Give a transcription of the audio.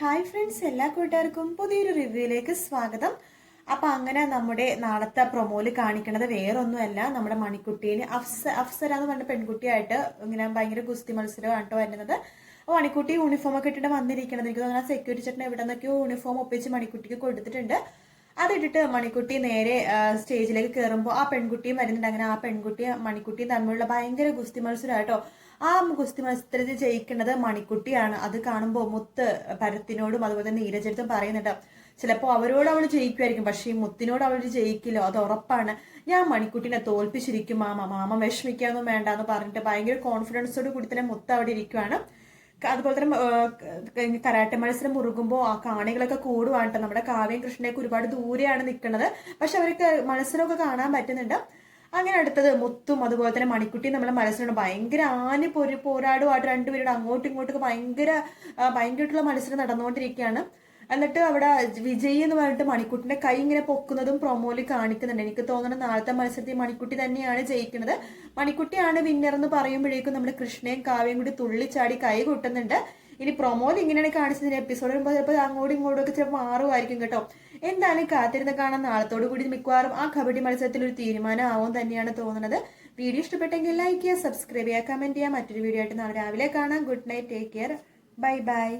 Hi friends എല്ലാ കൂട്ടുകാർക്കും പുതിയൊരു റിവ്യൂയിലേക്ക് സ്വാഗതം. അപ്പൊ അങ്ങനെ നമ്മുടെ നാളത്തെ പ്രൊമോയിൽ കാണിക്കണത് വേറൊന്നുമല്ല. നമ്മുടെ മണിക്കുട്ടീനെ അഫ്സ അഫ്സര എന്ന് പറഞ്ഞ പെൺകുട്ടിയായിട്ട് ഇങ്ങനെ ഭയങ്കര ഗുസ്തി കേട്ടോ വരുന്നത്. അപ്പൊ മണിക്കുട്ടി യൂണിഫോം ഒക്കെ ഇട്ടിട്ട് വന്നിരിക്കണത് എനിക്ക് തോന്നുന്നു സെക്യൂരിറ്റി ചേട്ടൻ എവിടെ നിന്നൊക്കെയോ യൂണിഫോം ഒപ്പിച്ച് മണിക്കുട്ടിക്ക് കൊടുത്തിട്ടുണ്ട്. അതിട്ടിട്ട് മണിക്കുട്ടി നേരെ സ്റ്റേജിലേക്ക് കയറുമ്പോൾ ആ പെൺകുട്ടിയും വരുന്നുണ്ട്. അങ്ങനെ ആ പെൺകുട്ടിയും മണിക്കുട്ടിയും തമ്മിലുള്ള ഭയങ്കര ഗുസ്തി മത്സരമായിട്ടോ ആ ഗുസ്തി മത്സരത്തിൽ ജയിക്കുന്നത് മണിക്കുട്ടിയാണ്. അത് കാണുമ്പോൾ മുത്ത് പരത്തിനോടും അതുപോലെ തന്നെ നീരജടുത്തും പറയുന്നുണ്ട്. ചിലപ്പോൾ അവരോട് അവൾ ജയിക്കുമായിരിക്കും. പക്ഷേ ഈ മുത്തിനോട് അവൾ ജയിക്കില്ലോ. അത് ഉറപ്പാണ്. ഞാൻ മണിക്കുട്ടിനെ തോൽപ്പിച്ചിരിക്കും മാമ. മാമ വിഷമിക്കാനൊന്നും വേണ്ട എന്ന് പറഞ്ഞിട്ട് ഭയങ്കര കോൺഫിഡൻസോട് കൂടി തന്നെ മുത്ത് അവിടെ ഇരിക്കുവാണ്. അതുപോലെ തന്നെ കരാട്ടെ മത്സരം മുറുകുമ്പോൾ ആ കാണികളൊക്കെ കൂടുവാണ് നമ്മുടെ കാവ്യം കൃഷ്ണയൊക്കെ ഒരുപാട് ദൂരെയാണ് നിൽക്കുന്നത് പക്ഷെ അവർക്ക് മത്സരമൊക്കെ കാണാൻ പറ്റുന്നുണ്ട്. അങ്ങനെ അടുത്തത് മുത്തും അതുപോലെ തന്നെ മണിക്കുട്ടിയും നമ്മളെ മത്സരമാണ്. ഭയങ്കര ആന പൊരു പോരാടുമായിട്ട് രണ്ടുപേരുടെ അങ്ങോട്ടും ഇങ്ങോട്ടും ഭയങ്കര ഭയങ്കരമായിട്ടുള്ള മത്സരം നടന്നുകൊണ്ടിരിക്കുകയാണ്. എന്നിട്ട് അവിടെ വിജയ് എന്ന് പറഞ്ഞിട്ട് മണിക്കുട്ടിന്റെ കൈ ഇങ്ങനെ പൊക്കുന്നതും പ്രൊമോയിൽ കാണിക്കുന്നുണ്ട്. എനിക്ക് തോന്നുന്നത് നാളത്തെ മത്സരത്തിൽ മണിക്കുട്ടി തന്നെയാണ് ജയിക്കുന്നത്. മണിക്കുട്ടിയാണ് വിന്നർ എന്ന് പറയുമ്പോഴേക്കും നമ്മുടെ കൃഷ്ണയും കാവ്യയും കൂടി തുള്ളിച്ചാടി കൈ കൊട്ടുന്നുണ്ട്. ഇനി പ്രൊമോയിൽ ഇങ്ങനെയാണ് കാണിച്ചത്. എപ്പിസോഡ് വരുമ്പോൾ ചിലപ്പോൾ അങ്ങോട്ടും ഇങ്ങോട്ടും ഒക്കെ ചിലപ്പോൾ മാറുമായിരിക്കും കേട്ടോ. എന്തായാലും കാത്തിരുന്ന് കാണാൻ നാളത്തോടു കൂടി മിക്കവാറും ആ കബഡി മത്സരത്തിൽ ഒരു തീരുമാനം ആവും തന്നെയാണ് തോന്നുന്നത്. വീഡിയോ ഇഷ്ടപ്പെട്ടെങ്കിൽ ലൈക്ക് ചെയ്യുക സബ്സ്ക്രൈബ് ചെയ്യുക കമന്റ് ചെയ്യുക. മറ്റൊരു വീഡിയോ ആയിട്ട് നാളെ രാവിലെ കാണാം. Good night take care bye bye